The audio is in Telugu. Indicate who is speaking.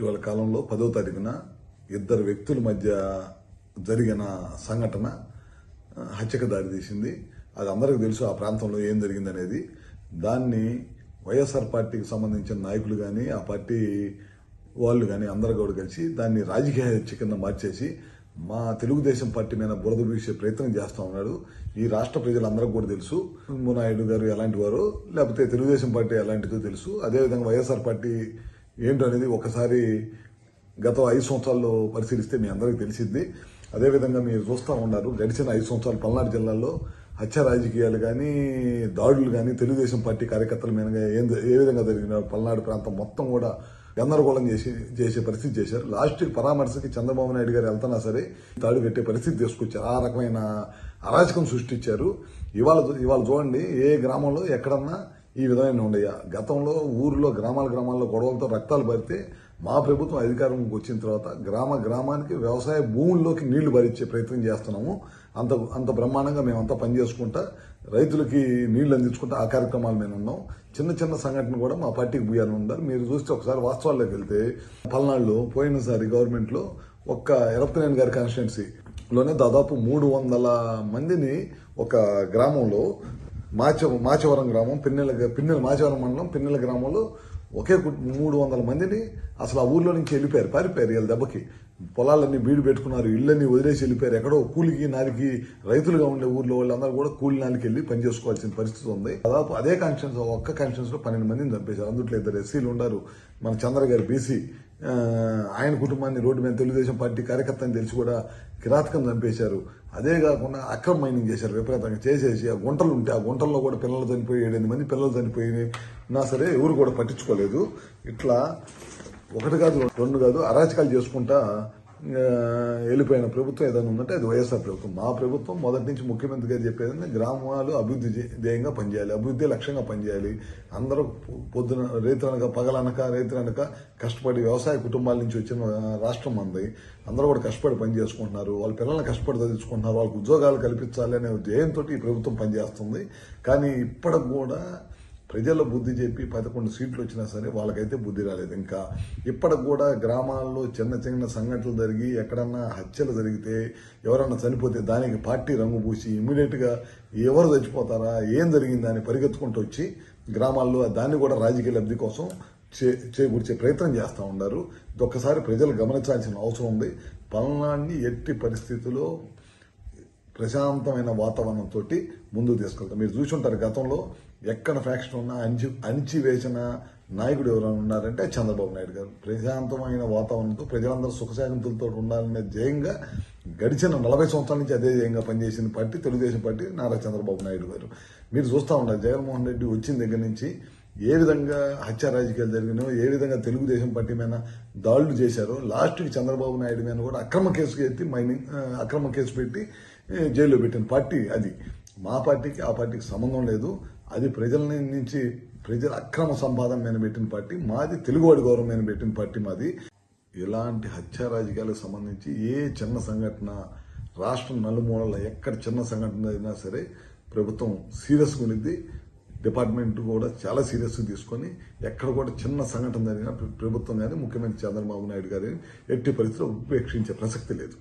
Speaker 1: ఇటీవల కాలంలో పదో తారీఖున ఇద్దరు వ్యక్తుల మధ్య జరిగిన సంఘటన హత్యకు దారితీసింది. అది అందరికీ తెలుసు ఆ ప్రాంతంలో ఏం జరిగిందనేది. దాన్ని వైఎస్ఆర్ పార్టీకి సంబంధించిన నాయకులు కానీ ఆ పార్టీ వాళ్ళు కానీ అందరూ కూడా కలిసి దాన్ని రాజకీయ హత్య కింద మార్చేసి మా తెలుగుదేశం పార్టీ మీద బురద వీసే ప్రయత్నం చేస్తూ ఉన్నాడు. ఈ రాష్ట్ర ప్రజలందరికీ కూడా తెలుసు. నాయుడు గారు ఎలాంటి వారు లేకపోతే తెలుగుదేశం పార్టీ ఎలాంటిదో తెలుసు. అదేవిధంగా వైఎస్ఆర్ పార్టీ ఏంటనేది ఒకసారి గత ఐదు సంవత్సరాల్లో పరిశీలిస్తే మీ అందరికీ తెలిసింది అదేవిధంగా మీరు చూస్తూ ఉన్నారు గడిచిన ఐదు సంవత్సరాలు పల్నాడు జిల్లాలో హత్య రాజకీయాలు కానీ దాడులు కానీ తెలుగుదేశం పార్టీ కార్యకర్తల మీద ఏం ఏ విధంగా జరిగిన పల్నాడు ప్రాంతం మొత్తం కూడా గందరగోళం చేసి చేసే పరిస్థితి చేశారు. లాస్ట్ పరామర్శకి చంద్రబాబు నాయుడు గారు వెళ్తున్నా సరే తాడు పెట్టే పరిస్థితి తీసుకొచ్చారు. ఆ రకమైన అరాచకం సృష్టించారు. ఇవాళ ఇవాళ చూడండి ఏ గ్రామంలో ఎక్కడన్నా ఈ విధమైన ఉండయ్యా గతంలో ఊర్లో గ్రామాల గ్రామాల్లో గొడవలతో రక్తాలు పరితే మా ప్రభుత్వం అధికారంలోకి వచ్చిన తర్వాత గ్రామ గ్రామానికి వ్యవసాయ భూముల్లోకి నీళ్ళు భరించే ప్రయత్నం చేస్తున్నాము. అంత అంత బ్రహ్మాండంగా మేమంతా పనిచేసుకుంటా రైతులకి నీళ్ళు అందించుకుంటా ఆ కార్యక్రమాలు మేము ఉన్నాం. చిన్న చిన్న సంఘటన కూడా మా పార్టీకి బుయ్యాలని ఉన్నారు. మీరు చూస్తే ఒకసారి వాస్తవాల్లోకి వెళ్తే పల్నాడులో పోయినసారి గవర్నమెంట్లో ఒక్క ఎరపతినేని గారి కాన్స్టిట్యున్సీలోనే దాదాపు మూడు వందల మందిని ఒక గ్రామంలో మాచ మాచవరం గ్రామం పిన్నెల పిన్నెల మాచవరం మండలం పిన్నెల గ్రామంలో ఒకే కు- మూడు వందల మందిని అసలు ఆ ఊర్లో నుంచి వెళ్ళిపోయారు పారిపోయారు వీళ్ళ దెబ్బకి. పొలాలన్నీ బీడు పెట్టుకున్నారు ఇళ్ళని వదిలేసి వెళ్ళిపోయారు. ఎక్కడో కూలికి నాలికి రైతులుగా ఉండే ఊర్లో వాళ్ళందరూ కూడా కూలి నాలికి వెళ్ళి పని చేసుకోవాల్సిన పరిస్థితి ఉంది. దాదాపు అదే కాన్స్టిట్యూన్స్ ఒక్క కాన్స్టిట్యూన్స్లో పన్నెండు మందిని చంపేశారు. అందుట్లో ఇద్దరు ఎస్సీలు ఉన్నారు మన చంద్ర గారు బీసీ. ఆయన కుటుంబాన్ని రోడ్డు మీద తెలుగుదేశం పార్టీ కార్యకర్తని తెలిసి కూడా కిరాతకం చంపేశారు. అదే కాకుండా అక్రమ మైనింగ్ చేశారు విపరీతంగా చేసేసి ఆ గుంటలు ఉంటే ఆ గుంటల్లో కూడా పిల్లలు చనిపోయి ఏడెనిమిది మంది పిల్లలు చనిపోయి నా సరే ఎవరు కూడా పట్టించుకోలేదు. ఇట్లా ఒకటి కాదు రెండు కాదు అరాచకాలు చేసుకుంటా వెళ్ళిపోయిన ప్రభుత్వం ఏదైనా ఉందంటే అది వైఎస్ఆర్ ప్రభుత్వం. మా ప్రభుత్వం మొదటి నుంచి ముఖ్యమంత్రి గారు చెప్పేది గ్రామాలు అభివృద్ధి ధ్యేయంగా పనిచేయాలి అభివృద్ధి లక్ష్యంగా పనిచేయాలి. అందరూ పొద్దున రైతులనక పగలనక రైతులనక కష్టపడి వ్యవసాయ కుటుంబాల నుంచి వచ్చిన రాష్ట్రం మంది. అందరూ కూడా కష్టపడి పని చేసుకుంటున్నారు. వాళ్ళ పిల్లల్ని కష్టపడి చదివించుకుంటున్నారు. వాళ్ళకి ఉద్యోగాలు కల్పించాలి అనే ధ్యేయంతో ఈ ప్రభుత్వం పనిచేస్తుంది. కానీ ఇప్పటికి కూడా ప్రజల బుద్ధి చెప్పి పదకొండు సీట్లు వచ్చినా సరే వాళ్ళకైతే బుద్ధి రాలేదు. ఇంకా ఇప్పటికి కూడా గ్రామాల్లో చిన్న చిన్న సంఘటనలు జరిగి ఎక్కడన్నా హత్యలు జరిగితే ఎవరన్నా చనిపోతే దానికి పార్టీ రంగు పూసి ఇమ్మీడియట్గా ఎవరు చచ్చిపోతారా ఏం జరిగిందని పరిగెత్తుకుంటూ వచ్చి గ్రామాల్లో దాన్ని కూడా రాజకీయ లబ్ధి కోసం చే చేకూర్చే ప్రయత్నం చేస్తూ ఉన్నారు. ఇది ఒక్కసారి ప్రజలు గమనించాల్సిన అవసరం ఉంది. పల్నాడిని ఎట్టి పరిస్థితుల్లో ప్రశాంతమైన వాతావరణంతో ముందుకు తీసుకెళ్తాం. మీరు చూసుంటారు గతంలో ఎక్కడ ఫ్యాక్షన్ ఉన్నా అంచి అణిచివేసిన నాయకుడు ఎవరైనా ఉన్నారంటే చంద్రబాబు నాయుడు గారు. ప్రశాంతమైన వాతావరణంతో ప్రజలందరూ సుఖశాంతులతో ఉండాలనే ధ్యేయంగా గడిచిన నలభై సంవత్సరాల నుంచి అదే ధ్యేయంగా పనిచేసిన పార్టీ తెలుగుదేశం పార్టీ నారా చంద్రబాబు నాయుడు గారు. మీరు చూస్తూ ఉన్నారు జగన్మోహన్ రెడ్డి వచ్చిన దగ్గర నుంచి ఏ విధంగా హత్య రాజకీయాలు జరిగినాయో ఏ విధంగా తెలుగుదేశం పార్టీ మీద దాడులు చేశారో లాస్ట్కి చంద్రబాబు నాయుడు మీద కూడా అక్రమ కేసు ఎత్తి మైనింగ్ అక్రమ కేసు పెట్టి జైల్లో పెట్టిన పార్టీ అది. మా పార్టీకి ఆ పార్టీకి సంబంధం లేదు. అది ప్రజల నుంచి ప్రజల అక్రమ సంపాదన మీద పెట్టిన పార్టీ మాది తెలుగువాడి గౌరవం మీద పెట్టిన పార్టీ మాది. ఇలాంటి హత్య రాజకీయాలకు సంబంధించి ఏ చిన్న సంఘటన రాష్ట్రం నలుమూలల ఎక్కడ చిన్న సంఘటన అయినా సరే ప్రభుత్వం సీరియస్గా ఉండిద్ది. డిపార్ట్మెంట్ కూడా చాలా సీరియస్గా తీసుకొని ఎక్కడ కూడా చిన్న సంఘటన జరిగినా ప్రభుత్వం కానీ ముఖ్యమంత్రి చంద్రబాబు నాయుడు గారిని ఎట్టి పరిస్థితుల్లో ఉపేక్షించే ప్రసక్తి లేదు.